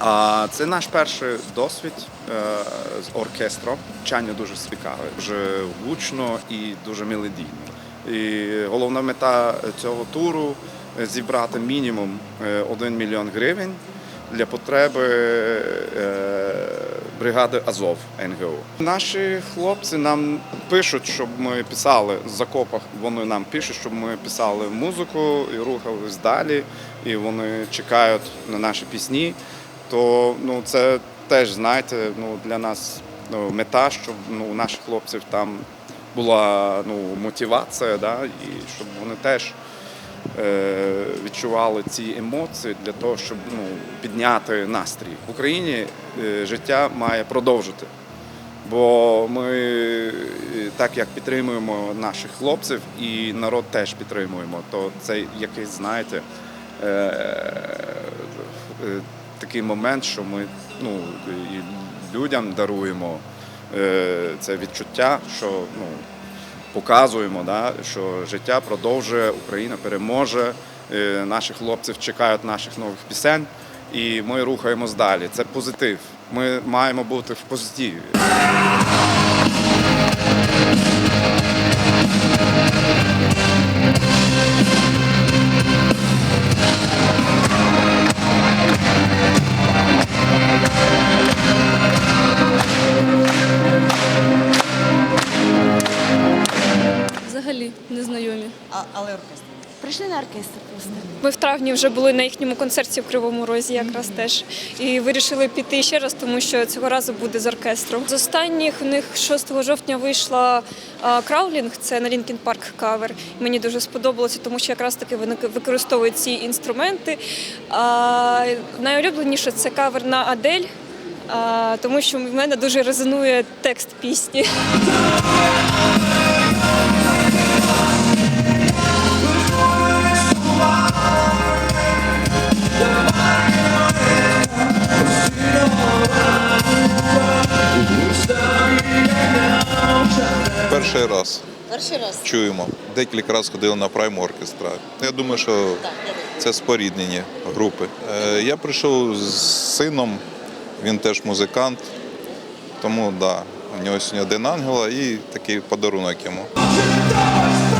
А це наш перший досвід е, з оркестром. Чання дуже цікаве, дуже гучно і дуже мелодійно. І головна мета цього туру зібрати мінімум 1 мільйон гривень для потреби е, бригади Азов НГУ. Наші хлопці нам пишуть, щоб ми писали в закопах. Вони нам пишуть, щоб ми писали музику і рухались далі. І вони чекають на наші пісні. То ну це теж знаєте, ну для нас ну, мета, щоб ну у наших хлопців там була ну мотивація, да, і щоб вони теж е, відчували ці емоції для того, щоб ну, підняти настрій. В Україні е, життя має продовжити. Бо ми е, так як підтримуємо наших хлопців і народ теж підтримуємо, то це якийсь, знаєте, е, е, такий момент, що ми ну, і людям даруємо е, це відчуття, що ну, показуємо, да, що життя продовжує, Україна переможе, е, наші хлопців чекають наших нових пісень, і ми рухаємось далі. Це позитив. Ми маємо бути в позитиві. Але оркестр. Прийшли на оркестр просто. Ми в травні вже були на їхньому концерті в Кривому Розі, якраз теж. І вирішили піти ще раз, тому що цього разу буде з оркестром. З останніх у них 6 жовтня вийшла а, Краулінг, це на Лінкін Парк кавер. Мені дуже сподобалося, тому що якраз таки вони використовують ці інструменти. А, найулюбленіше це кавер на Адель. А, тому що в мене дуже резонує текст пісні. Перший раз Перший раз. чуємо. Декілька разів ходили на прайм оркестра. Я думаю, що Так, я дивлюсь. це споріднені групи. Е, Я прийшов з сином, він теж музикант, тому да, у нього сьогодні один ангела і такий подарунок йому. Давай